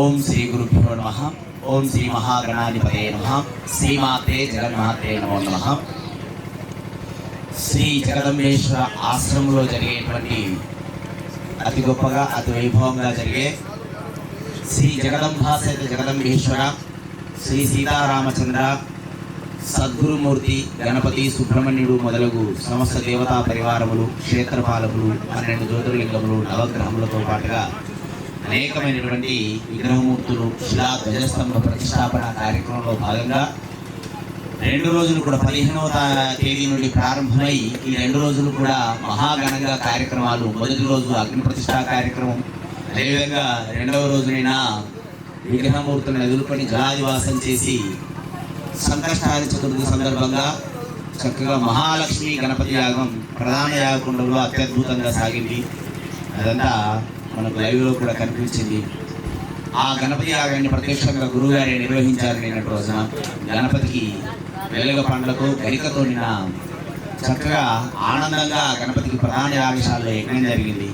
ఓం శ్రీ గురుభ్యో నమ. ఓం శ్రీ మహాగణాధిపతే నమ. శ్రీమాతే జగన్మాతే నమో నమ. శ్రీ జగదంబేశ్వర ఆశ్రమంలో జరిగేటువంటి అతి గొప్పగా అతి వైభవంగా జరిగే శ్రీ జగదంభాసేత జగదంబేశ్వర శ్రీ సీతారామచంద్ర సద్గురుమూర్తి గణపతి సుబ్రహ్మణ్యుడు మొదలగు సమస్త దేవతా పరివారములు క్షేత్రపాలకులు పన్నెండు జ్యోతిర్లింగములు నవగ్రహములతో పాటుగా అనేకమైనటువంటి విగ్రహమూర్తులు శిలా ధ్వజస్తంభ ప్రతిష్టాపన కార్యక్రమంలో భాగంగా రెండు రోజులు కూడా పదిహేనవ తేదీ నుండి ప్రారంభమై ఈ రెండు రోజులు కూడా మహాఘనంగా కార్యక్రమాలు. మొదటి రోజు అగ్ని ప్రతిష్టా కార్యక్రమం. అదేవిధంగా రెండవ రోజునైనా విగ్రహమూర్తులను ఎదుర్కొని జలాదివాసం చేసి సంకష్టాది చతుర్థి సందర్భంగా చక్కగా మహాలక్ష్మి గణపతి యాగం ప్రధాన యాగకుండంలో అత్యద్భుతంగా సాగింది. అదంతా మనకు లైవ్లో కూడా కనిపించింది. ఆ గణపతి యాగాన్ని ప్రత్యక్షంగా గురువుగారే నిర్వహించారు నిన్నటి రోజున. గణపతికి వెలుగ పండ్లతో గరికతో నిన్న చక్కగా ఆనందంగా గణపతికి ప్రధాన యాగశాలలో యజ్ఞం జరిగింది.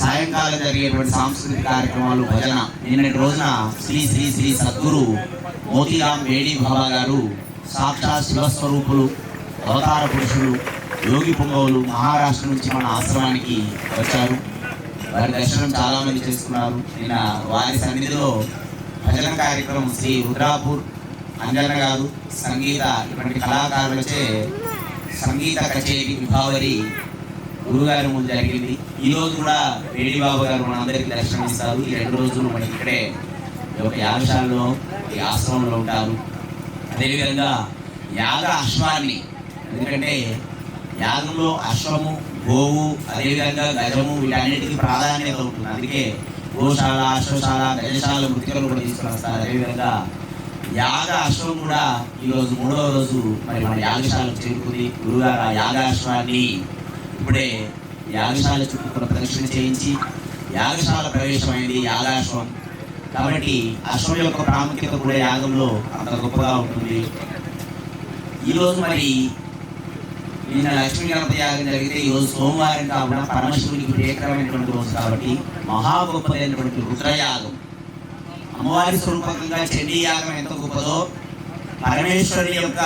సాయంకాలం జరిగేటువంటి సాంస్కృతిక కార్యక్రమాలు భజన. నిన్నటి రోజున శ్రీ శ్రీ శ్రీ సద్గురు మోతీరామ్ వేడి బాబా గారు సాక్షాత్ శివస్వరూపులు అవతార పురుషులు యోగి పొంగవులు మహారాష్ట్ర నుంచి మన ఆశ్రమానికి వచ్చారు. వారి దర్శనం చాలా మంది చేసుకున్నారు. నిన్న వారి సన్నిధిలో భజన కార్యక్రమం శ్రీ రుద్రాపూర్ అంజన గారు సంగీత ఇటువంటి కళాకారులచే సంగీత కచేరీ విభావరి గురుగారి ముందు జరిగింది. ఈ రోజు కూడా వేణిబాబు గారు మనందరికీ దర్శనం ఇస్తారు ఈ రెండు రోజులు మనకి ఇక్కడే ఒక యాగశాలలో ఈ ఆశ్రమంలో ఉంటారు. అదేవిధంగా యాగ అశ్వాన్ని ఎందుకంటే యాగంలో అశ్వము గోవు అదేవిధంగా గజము వీటన్నిటికీ ప్రాధాన్యత ఉంటుంది. అందుకే గోశాల అశ్వశాల గజశాల మృతికలు కూడా తీసుకుని వస్తారు అదేవిధంగా యాగ అశ్వం కూడా ఈరోజు మూడవ రోజు మరి మన యాగశాలకు చేరుకుంది. గురుగారు ఆ యాగాశ్వాన్ని ఇప్పుడే యాగశాల చుట్టూ కూడా ప్రదక్షిణ చేయించి యాగశాల ప్రవేశమైంది యాగాశ్వం. కాబట్టి అశ్వం యొక్క ప్రాముఖ్యత కూడా యాగంలో అంత గొప్పగా ఉంటుంది. ఈరోజు మరి నిన్న లక్ష్మీ గణపతి యాగం జరిగితే ఈరోజు సోమవారం కావున పరమశివునికి ప్రియకరమైనటువంటి రోజు కాబట్టి మహా గొప్పదైనటువంటి రుద్రయాగం. అమ్మవారి స్వరూపకంగా చండీ యాగం ఎంత గొప్పదో పరమేశ్వరి యొక్క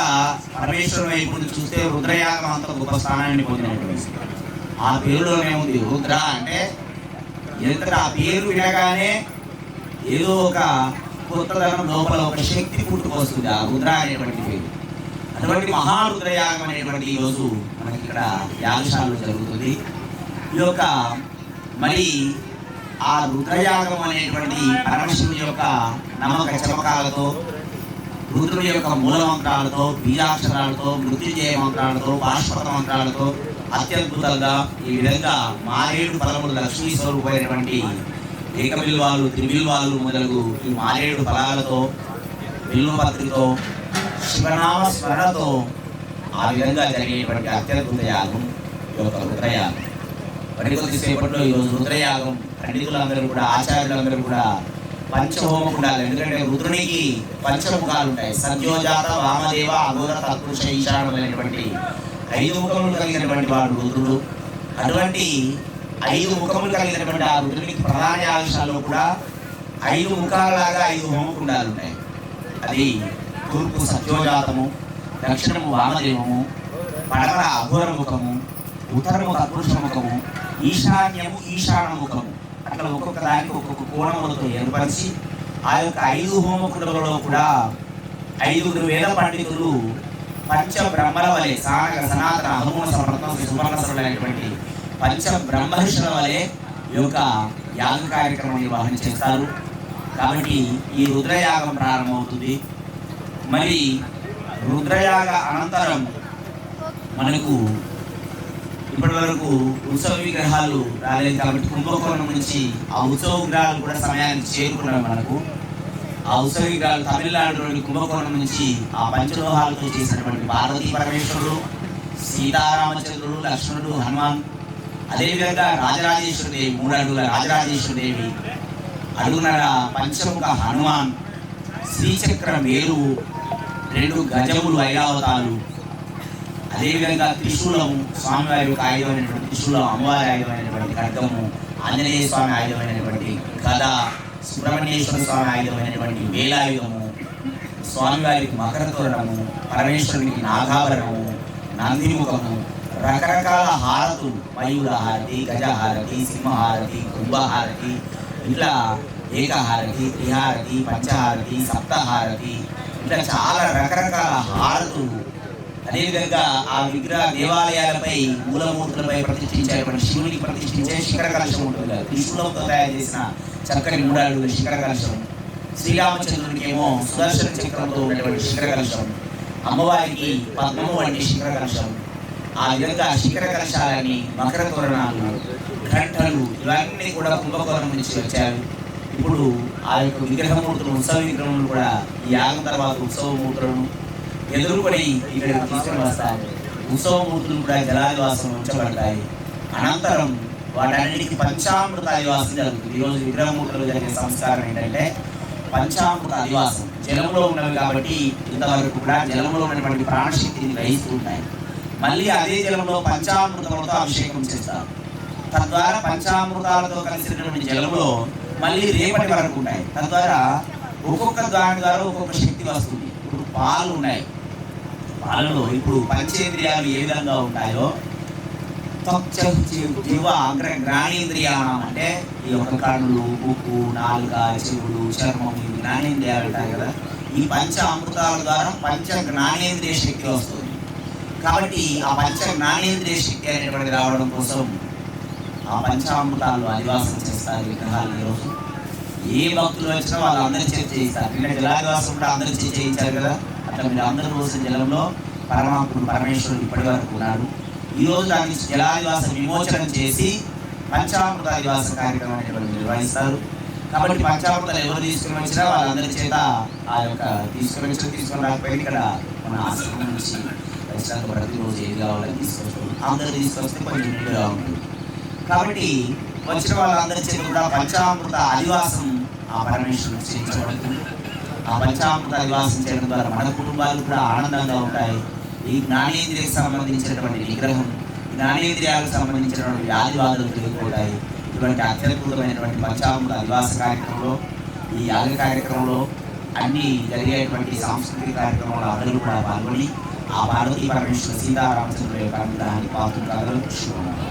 పరమేశ్వరు వైపు చూస్తే రుద్రయాగం అంత గొప్ప స్థానాన్ని పొందినటువంటి ఆ పేరులోనే ఉంది రుద్ర అంటే ఎంత ఆ పేరు వినగానే ఏదో ఒక కొత్తదనం లోపల ఒక శక్తి పుట్టుకొస్తుంది ఆ రుద్ర అనేటువంటి పేరు. అటువంటి మహారుద్రయాగం అనేటువంటి ఈ రోజు మనకి ఇక్కడ యాగశాలలో జరుగుతుంది. ఈ యొక్క మరి ఆ రుద్రయాగం అనేటువంటి పరమశివుని యొక్క నమ్మక చమకాలతో రుద్రుని యొక్క మూల మంత్రాలతో బీజాక్షరాలతో మృత్యుంజయ మంత్రాలతో బాష్పత మంత్రాలతో అత్యద్భుతంగా ఈ విధంగా మారేడు ఫలములు లక్ష్మీ స్వరూపమైనటువంటి ఏకబిల్వాలు త్రిబిల్వాలు మొదలగు ఈ మారేడు ఫలాలతో బిల్వపత్రితో శివనామ స్మరణతో ఆ విధంగా జరిగేటువంటి అత్యద్భుత యాగం ఈ యొక్క రుద్రయాగం. మరి కొద్దిసేపట్లో ఈరోజు రుద్రయాగం. పండితులందరూ కూడా ఆచార్యులందరూ కూడా పంచహోమం ఉండాలి. ఎందుకంటే రుద్రునికి పంచముఖాలు ఉంటాయి. సద్యోజాత వామదేవ అఘోర తత్పురుష ఈశానమైనటువంటి ఐదు ముఖములు కలిగినటువంటి వాడు రుద్రుడు. అటువంటి ఐదు ముఖములు కలిగినటువంటి ఆ రుద్రునికి ప్రధాన ఆయుషాల్లో కూడా ఐదు ముఖాలలాగా ఐదు హోమకుండాలు ఉంటాయి అది తూర్పు సత్యోజాతము దక్షిణము వామదేవము పడమర అఘోరముఖము ఉత్తరము తత్పురుష ముఖము ఈశాన్యము ఈశానముఖము. అక్కడ అట్లా ఒక్కొక్క దానికి ఒక్కొక్క కోణములతో ఏర్పరిచి ఆ యొక్క ఐదు హోమకుండలలో కూడా ఐదుగురు వేద పండితులు పంచ బ్రహ్మల వలె సాగ సనాతన హనుమన సమర్థం సువర్ణసరులైనటువంటి పంచ బ్రహ్మర్షుల వలె ఈ యొక్క యాగ కార్యక్రమం నిర్వహణ చేస్తారు. కాబట్టి ఈ రుద్రయాగం ప్రారంభమవుతుంది. మరి రుద్రయాగ అనంతరం మనకు ఇప్పటి వరకు ఉత్సవ విగ్రహాలు రాలేదు కాబట్టి కుంభకోణం నుంచి ఆ ఉత్సవ విగ్రహాలు కూడా సమయానికి చేరుకున్నాయి మనకు. ఆ ఉత్సవ విగ్రహాలు తమిళనాడులోని కుంభకోణం నుంచి ఆ పంచలోహాలతో చేసినటువంటి పార్వతీ పరమేశ్వరుడు సీతారామచంద్రుడు లక్ష్మణుడు హనుమాన్ అదేవిధంగా రాజరాజేశ్వర దేవి మూడు అడుగుల రాజరాజేశ్వర దేవి అడుగునర పంచముఖ హనుమాన్ శ్రీచక్ర మేరువు రెండు గజములు ఐరావతాలు. అదేవిధంగా త్రిశూలము స్వామివారి యొక్క ఆయుధమైనటువంటి త్రిశూలం అమ్మవారి ఆయుధమైనటువంటి ఖడ్గము ఆంజనేయ స్వామి ఆయుధమైనటువంటి గద సుబ్రహ్మణ్యేశ్వర స్వామి ఆయుధమైనటువంటి వేలాయుధము స్వామివారికి మకర తోరణము పరమేశ్వరునికి నాగాభరణము నందిముఖము రకరకాల హారతులు మయూర హారతి గజహారతి సింహహారతి కుంభహారతి ఇట్లా ఏకహారతి త్రిహారతి పంచహారతి సప్తహారతి ఇట్లా చాలా రకరకాల హారతులు అదేవిధంగా ఆ విగ్రహ దేవాలయాలపై మూలమూర్తులపై ప్రతిష్ఠించేటువంటి శివుని ప్రతిష్ఠించే శిఖర కలశం ఉంటుంది కదా. కృష్ణులతో తయారు చేసిన చక్కని మూడాడు శిఖర కలశం శ్రీరామచంద్రునికి ఏమో సుదర్శన చక్రంతో ఉండేటువంటి శిఖర కలశం అమ్మవారికి పద్మము వంటి శిఖర కలశం ఆ విధంగా శిఖర కలశాలని మకర తోరణాలు ఘంటలు ఇవన్నీ కూడా కుంభకోణం నుంచి వచ్చారు ఇప్పుడు ఆ యొక్క విగ్రహమూర్తులు ఉత్సవ విగ్రహములు కూడా యాగం తర్వాత ఉత్సవ మూర్తులను ఎదుర్కొని ఇక్కడికి తీసుకుని వస్తారు ఉత్సవమూర్తులు కూడా జలాదివాసం ఉంచబడతాయి. అనంతరం వాటన్నిటికీ పంచామృత అధివాసం జరుగుతుంది. ఈరోజు విగ్రహమూర్తులు జరిగే సంస్కారం ఏంటంటే పంచామృత అధివాసం జలంలో ఉన్నవి కాబట్టి ఇంతవరకు కూడా జలంలో ఉన్నటువంటి ప్రాణశక్తిని గ్రహిస్తూ ఉంటాయి. మళ్ళీ అదే జలంలో పంచామృతములతో అభిషేకం చేస్తారు. తద్వారా పంచామృతాలతో కలిసినటువంటి జలంలో మళ్ళీ రేపటి వరకు ఉంటాయి. తద్వారా ఒక్కొక్క దాని ద్వారా ఒక్కొక్క శక్తి వస్తుంది. ఇప్పుడు పాలు ఉన్నాయి. పాలలో ఇప్పుడు పంచేంద్రియాలు ఏ విధంగా ఉంటాయో? త్వక్చ జీవ అగ్ర జ్ఞానేంద్రియాణం అంటే ఈ యొక్క కళ్ళు ఉప్పు నాలుక చెవులు చర్మం ఇవి జ్ఞానేంద్రియాలు ఉంటాయి కదా? ఈ పంచ అమృతాల ద్వారా పంచ జ్ఞానేంద్రియ శక్తి వస్తుంది. కాబట్టి ఆ పంచ జ్ఞానేంద్రియ శక్తి అనేటువంటిది రావడం కోసం ఆ పంచామృతాలు అధివాసం చేస్తారు విగ్రహాలు ఈరోజు. ఏ భక్తులు వచ్చినా వాళ్ళందరి చేత చేయిస్తారు. నిన్న జలాదివాసం కూడా అందరి చేత చేయించారు కదా. అట్లా మీరు అందరి రోజు జలంలో పరమాత్ముడు పరమేశ్వరుడు ఇప్పటి వరకు ఉన్నాడు. ఈరోజు రోజు దాన్ని జలాదివాస విమోచనం చేసి పంచామృత అధివాస కార్యక్రమం అనేటువంటి నిర్వహిస్తారు. కాబట్టి పంచామృతాలు ఎవరు తీసుకుని వచ్చినా వాళ్ళందరి చేత ఆ యొక్క తీసుకుని వచ్చిన తీసుకుని రాకపోయినా ఇక్కడ మన ఆశ్రమం నుంచి ఖచ్చితంగా ప్రతిరోజు ఏది కావాలని తీసుకొస్తాం అందరూ తీసుకొస్తే కొంచెం నిండుగా ఉంటుంది కాబట్టి వచ్చిన వాళ్ళందరి కూడా పంచామృత అధివాసం ఆ పరమేశ్వరుడు చేయించబడుతుంది ఆ పంచామృత అధివాసం చేయడం ద్వారా మన కుటుంబాలు కూడా ఆనందంగా ఉంటాయి. ఈ జ్ఞానేంద్రియకు సంబంధించినటువంటి నిగ్రహం జ్ఞానేంద్రియాలకు సంబంధించినటువంటి వ్యాధివాదులు బాధలు ఇటువంటి అత్యద్భుతమైనటువంటి పంచామృత అధివాస కార్యక్రమంలో ఈ యాగ కార్యక్రమంలో అన్ని జరిగేటువంటి సాంస్కృతిక కార్యక్రమంలో అందరూ కూడా పాల్గొని ఆ పార్వతీ పరమేశ్వర సీతారామచంద్రుల యొక్క అనుగ్రహాన్ని పాత్రలు